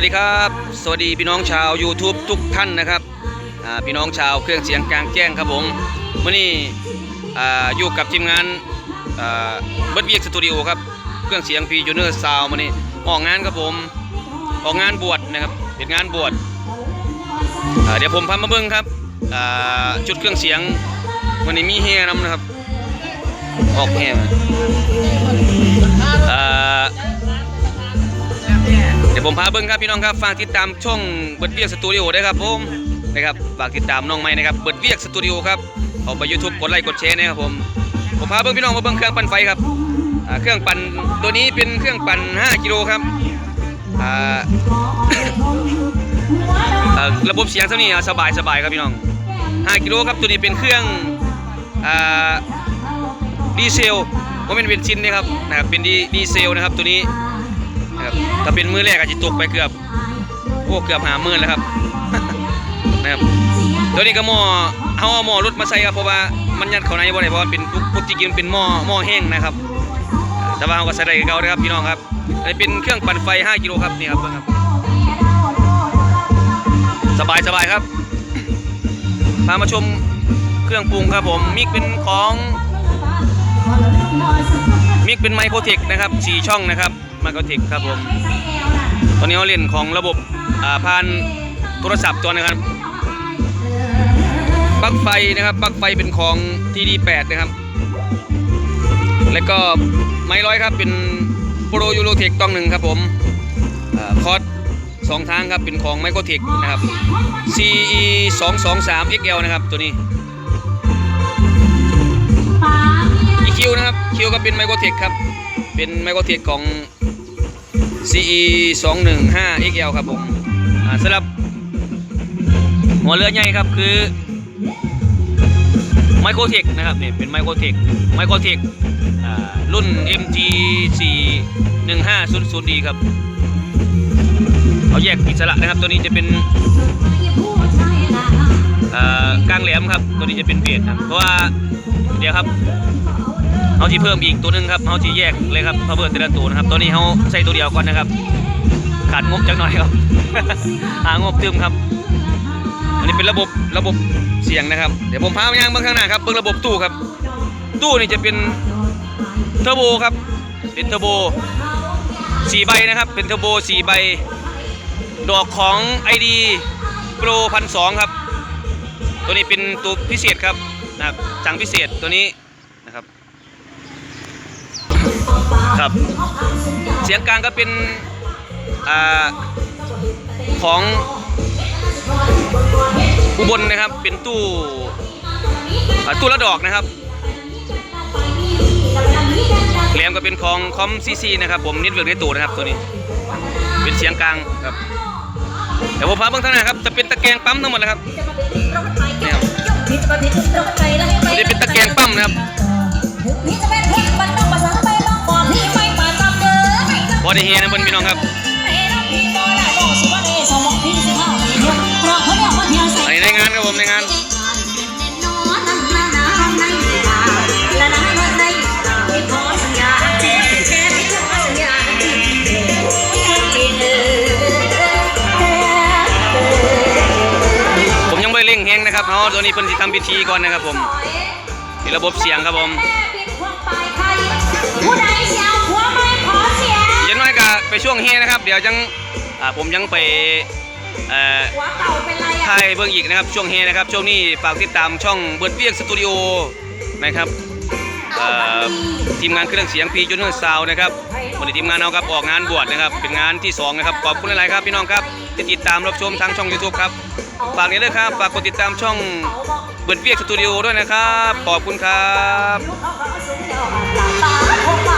วัสดีครับ สวัสดีพี่น้องชาว YouTube ทุกท่านนะครับพี่น้องชาวเครื่องเสียงกลางแจ้งครับผมวันนี้ออยู่กับทีมงานเบิร์ดเวียกสตูดิโอครับเครื่องเสียงพีจูเนอร์ซาวมานี่ออกงานครับผมออกงานบวชนะครับเป็นงานบวชเดี๋ยวผมพามาเบิ้งครับอ่าจุดเครื่องเสียงวันนี้มีเฮียนำนะครับออกเฮีย เดี๋ยวผมพาเบิ้งครับพี่น้องครับฝากติดตามช่องเบิดเวียกสตูดิโอได้ครับผมนะครับฝากติดตามน้องใหม่นะครับเบิดเวียกสตูดิโอครับเอาไป YouTube กดไลค์กดแชร์นะครับผมผมพาเบิ้งพี่น้องมาเบิ้งเครื่องปั่นไฟครับเครื่องปั่นตัวนี้เป็นเครื่องปั่น 5 กิโลครับระบบเสียงเท่านี้สบายสบายครับพี่น้อง 5 กิโลครับตัวนี้เป็นเครื่องดีเซลว่าเป็นเบนซินนะครับนะครับเป็นดีดีเซลนะครับตัวนี้ ถ้าเป็นมือแรกอาจจะตกไปเกือบโอ้เกือบหาหมื่นแล้วครับนะครับตัวนี้ก็หม้อเอาหม้อรถมาใส่ครับเพราะว่ามันยัดเข้าในบ่ได้เพราะว่าเป็นปกติกินเป็นหม้อหม้อแห้งนะครับ แต่ว่าเราก็ใส่ได้เก่านะครับพี่น้องครับอันนี้เป็นเครื่องปั่นไฟ 5 กิโลครับนี่ครับเบิ่งครับ สบายสบายครับพามาชมเครื่องปรุงครับผมมิกเป็นของมิกเป็นไมโครเทคนะครับสี่ช่องนะครับมโครเทคครับผม ตอนนี้เราเล่นของระบบอ่าผ่านโทรศัพท์ตัวนะครับปลั๊กไฟนะครับปลั๊กไฟเป็นของ TD8 นะครับ แล้วก็ไม้ร้อยครับเป็นโปรยูโรเทคต้องหนึ่งครับผมคอร์สสองทางครับเป็นของไมโครเทคนะครับ CE 2 2 3 XL นะครับตัวนี้ EQ นะครับ Q ก็เป็นไมโครเทคครับ เป็นไมโครเทคของ CE 2 1 5 XL ครับผมสำหรับหัวเรือใหญ่ครับคือไมโครเทคนะครับเนี่ยเป็นไมโครเทคไมโครเทคอ่ารุ่น MG 4 1 5 0 0 D ครับเอาแยกอิสระนะครับตัวนี้จะเป็นกลางแหลมครับตัวนี้จะเป็นเบสครับเพราะว่าเดี๋ยวครับ เขาที่เพิ่มอีกตัวหนึงครับเขาที่แยกเลยครับเขาเพิ่มแต่ละตัวนะครับตัวนี้เขาใส่ตัวเดียวก่อนนะครับ ขาดงบจักหน่อยครับหางบตึมครับ อันนี้เป็นระบบระบบเสียงนะครับ เดี๋ยวผมพาไปย่างเบื้องข้างหน้าครับเบื้องระบบตู้ครับ ตู้นี่จะเป็นเทอร์โบครับ เป็นเทอร์โบสี่ใบนะครับ เป็นเทอร์โบสี่ใบ ดอกของ ID Pro พันสองครับ ตัวนี้เป็นตัวพิเศษครับนะครับสั่งพิเศษตัวนี้ ครับ เสียงกลางก็เป็นอของอุบลนะครับ เป็นตู้ตู้ละดอกนะครับแหลมก็เป็นของคอมซีซีนะครับ ผมนิดเวิร์กในตู้นะครับตัวนี้ เป็นเสียงกลางครับเดี๋ยวผมพาเบื้องทางหน้าครับ จะเป็นตะแกรงปั๊มทั้งหมดเลยครับนี่ครับนจะเป็นตะแกรงปั๊มนะครับ บอดี้เฮนะเพื่อนพี่น้องครับอันนี้ในงานครับผมในงานผมยังไม่เร่งแฮงนะครับเพราะตัวนี้เพิ่นสิทำพิธีก่อนนะครับผมที่ระบบเสียงครับผมผู้ใดเสียว ไปช่วงเฮนะครับ เดี๋ยวจังอ่าผมยังไปเอ่อหัวเก่าเป็นไรอะถ่ายเบื้องอีกนะครับ ช่วงเฮนะครับ ช่วงนี้ฝากติดตามช่องเบิร์ดเวียกสตูดิโอนะครับเอ่อทีมงานเครื่องเสียงพีจูเนอร์ซาวนะครับวันนี้ทีมงานเราครับออกงานบวชนะครับ เป็นงานที่สองนะครับขอบคุณหลายๆครับพี่น้องครับที่ติดตามรับชมทางช่อง YouTube ครับฝากนี้ด้วยครับฝากกดติดตามช่องเบิร์ดเวียกสตูดิโอด้วยนะครับขอบคุณครับ